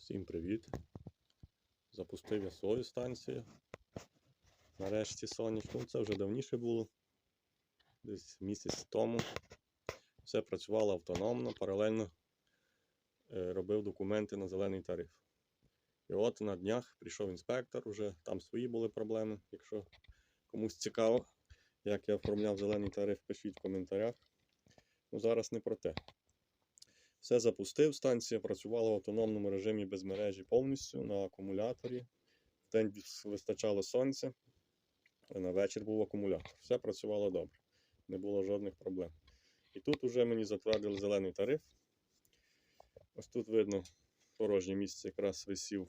Всім привіт! Запустив я свою станцію. Нарешті сонячну. Це вже давніше було. Десь місяць тому. Все працювало автономно, паралельно е, робив документи на зелений тариф. І от на днях прийшов інспектор, вже там свої були проблеми. Якщо комусь цікаво, як я оформляв зелений тариф, пишіть в коментарях. Ну зараз не про те. Все запустив, станція працювала в автономному режимі без мережі повністю на акумуляторі. В день вистачало сонця, на вечір був акумулятор. Все працювало добре, не було жодних проблем. І тут вже мені затвердили зелений тариф. Ось тут видно порожнє місце якраз висів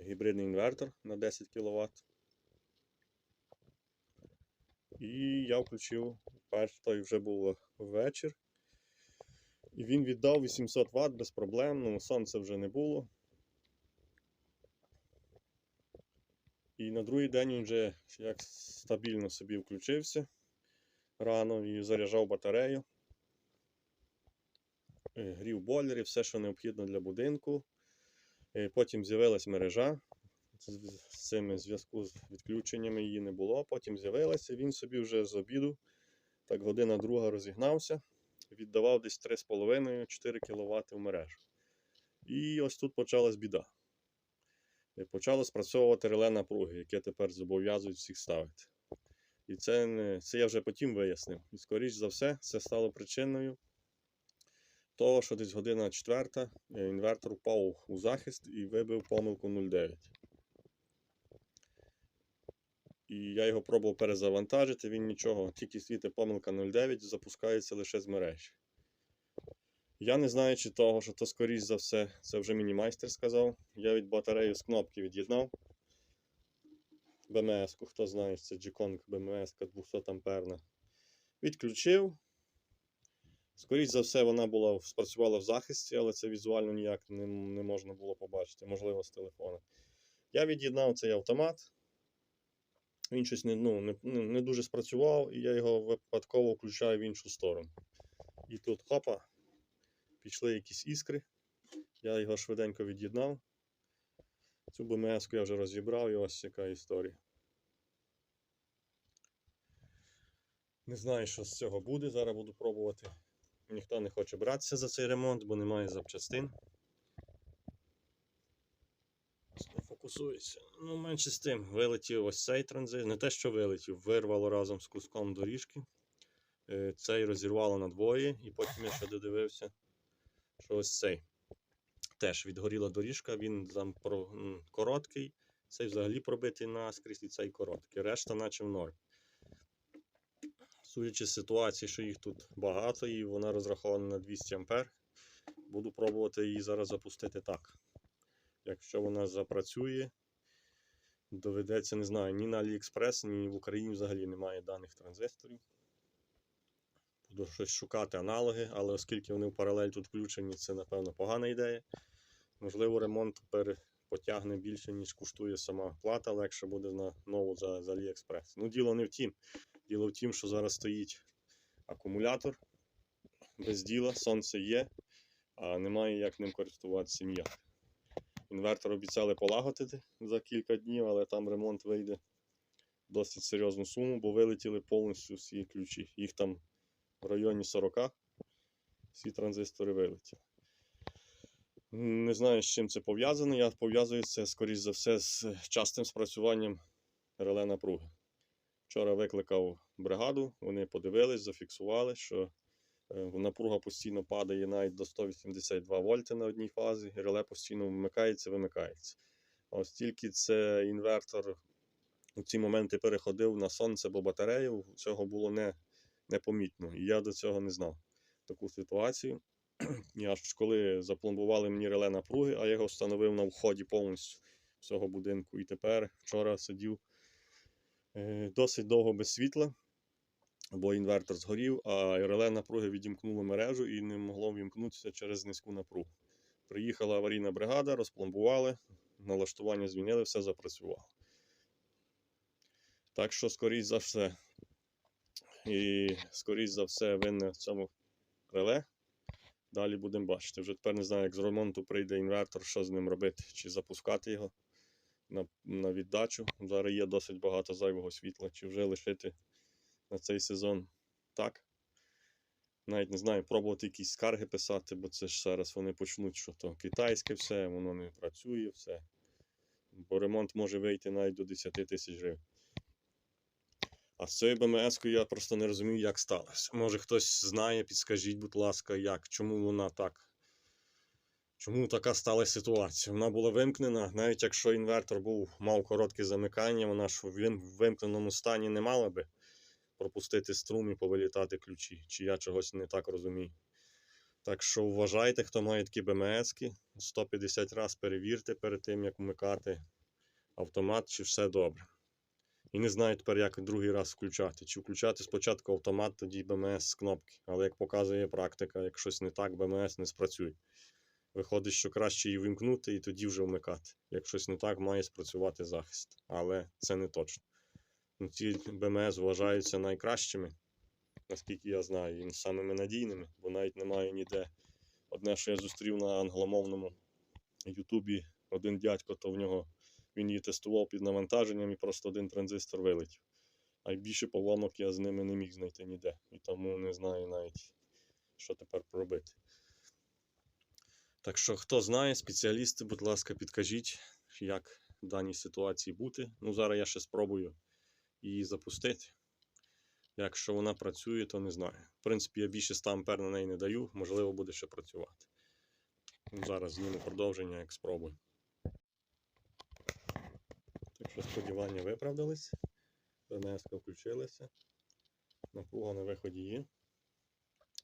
гібридний інвертор на 10 кВт. І я включив перший той вже був вечір. І він віддав 800 Вт без проблем, ну сонця вже не було. І на другий день він вже як стабільно собі включився рано і заряджав батарею. Е, Грів бойлери, все, що необхідно для будинку. Е, Потім з'явилась мережа. З цими зв'язку з відключеннями її не було. Потім з'явилася, він собі вже з обіду, так година друга розігнався віддавав десь 3,5-4 кВт в мережу. І ось тут почалась біда. І Почало спрацьовувати реле напруги, яке тепер зобов'язують всіх ставити. І це, не, це я вже потім вияснив. І, скоріш за все, це стало причиною того, що десь година четверта е, інвертор впав у захист і вибив помилку 0,9. І я його пробував перезавантажити, він нічого, тільки світить помилка 0.9, запускається лише з мережі. Я не знаючи того, що то скоріш за все, це вже мені майстер сказав. Я від батареї з кнопки від'єднав. БМС-ку, хто знає, це G-Kong БМС 200 амперна. Відключив. Скоріше за все, вона була спрацювала в захисті, але це візуально ніяк не, не можна було побачити, можливо, з телефона. Я від'єднав цей автомат. Він щось не, ну, не, не, дуже спрацював, і я його випадково включаю в іншу сторону. І тут хопа, пішли якісь іскри. Я його швиденько від'єднав. Цю БМС я вже розібрав і ось яка історія. Не знаю, що з цього буде. Зараз буду пробувати. Ніхто не хоче братися за цей ремонт, бо немає запчастин. Фокусується. Ну, менше з тим, вилетів ось цей транзит. Не те, що вилетів, вирвало разом з куском доріжки. Е, Цей розірвало на двоє, і потім я ще додивився, що ось цей. Теж відгоріла доріжка, він там короткий, цей взагалі пробитий наскрізь і цей короткий. Решта наче в ноль. Судячи з ситуації, що їх тут багато і вона розрахована на 200 А, буду пробувати її зараз запустити так. Якщо вона запрацює, доведеться, не знаю, ні на AliExpress, ні в Україні взагалі немає даних транзисторів. Буду щось шукати аналоги, але оскільки вони в паралель тут включені, це, напевно, погана ідея. Можливо, ремонт пере- потягне більше, ніж коштує сама плата, легше буде на нову за, за AliExpress. Ну, діло не в тім. Діло в тім, що зараз стоїть акумулятор без діла, сонце є, а немає як ним користуватися ніяк. Інвертор обіцяли полагодити за кілька днів, але там ремонт вийде досить серйозну суму, бо вилетіли повністю всі ключі. Їх там в районі 40, всі транзистори вилетіли. Не знаю, з чим це пов'язано. Я пов'язую це, скоріш за все, з частим спрацюванням реле напруги. Вчора викликав бригаду, вони подивились, зафіксували, що напруга постійно падає навіть до 182 вольти на одній фазі, реле постійно вмикається, вимикається. Ось тільки це інвертор у ці моменти переходив на сонце або батарею, цього було не, непомітно. І я до цього не знав таку ситуацію. І аж коли запломбували мені реле напруги, а я його встановив на вході повністю всього будинку. І тепер вчора сидів е, досить довго без світла, бо інвертор згорів, а реле напруги відімкнуло мережу і не могло вімкнутися через низьку напругу. Приїхала аварійна бригада, розпломбували, налаштування змінили, все запрацювало. Так що, скоріш за все, і скоріш за все, винне в цьому реле. Далі будемо бачити. Вже тепер не знаю, як з ремонту прийде інвертор, що з ним робити, чи запускати його на, на віддачу. Зараз є досить багато зайвого світла, чи вже лишити на цей сезон так. Навіть не знаю, пробувати якісь скарги писати, бо це ж зараз вони почнуть, що то китайське все, воно не працює, все. Бо ремонт може вийти навіть до 10 тисяч гривень. А з цією БМС-кою я просто не розумію, як сталося. Може хтось знає, підскажіть, будь ласка, як, чому вона так. Чому така сталася ситуація? Вона була вимкнена, навіть якщо інвертор був, мав коротке замикання, вона ж в вимкненому стані не мала би пропустити струм і повилітати ключі. Чи я чогось не так розумію. Так що вважайте, хто має такі БМС-ки, 150 разів перевірте перед тим, як вмикати автомат, чи все добре. І не знаю тепер, як другий раз включати. Чи включати спочатку автомат, тоді БМС з кнопки. Але як показує практика, як щось не так, БМС не спрацює. Виходить, що краще її вимкнути і тоді вже вмикати. Як щось не так, має спрацювати захист. Але це не точно. Ну, ці БМС вважаються найкращими, наскільки я знаю, і самими надійними, бо навіть немає ніде. Одне, що я зустрів на англомовному Ютубі, один дядько, то в нього він її тестував під навантаженням і просто один транзистор вилетів. А більше поломок я з ними не міг знайти ніде. І тому не знаю навіть, що тепер робити. Так що, хто знає, спеціалісти, будь ласка, підкажіть, як в даній ситуації бути. Ну, зараз я ще спробую її запустити. Якщо вона працює, то не знаю. В принципі, я більше 100 ампер на неї не даю, можливо, буде ще працювати. Ну, Зараз зніму продовження, як спробую. Так що сподівання виправдались. БНС включилася. Напруга на виході є.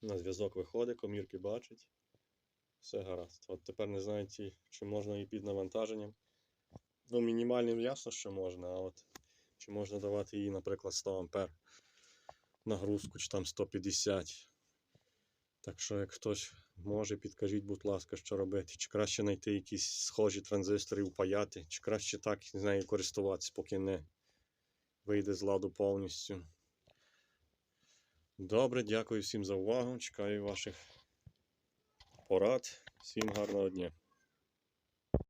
На зв'язок виходить, комірки бачить. Все гаразд. От тепер не знаю, чи можна її під навантаженням. Ну, мінімальним ясно, що можна, а от чи можна давати їй, наприклад, 100 ампер нагрузку, чи там 150. Так що, як хтось може, підкажіть, будь ласка, що робити. Чи краще знайти якісь схожі транзистори, упаяти, чи краще так з нею користуватися, поки не вийде з ладу повністю. Добре, дякую всім за увагу. Чекаю ваших порад. Всім гарного дня.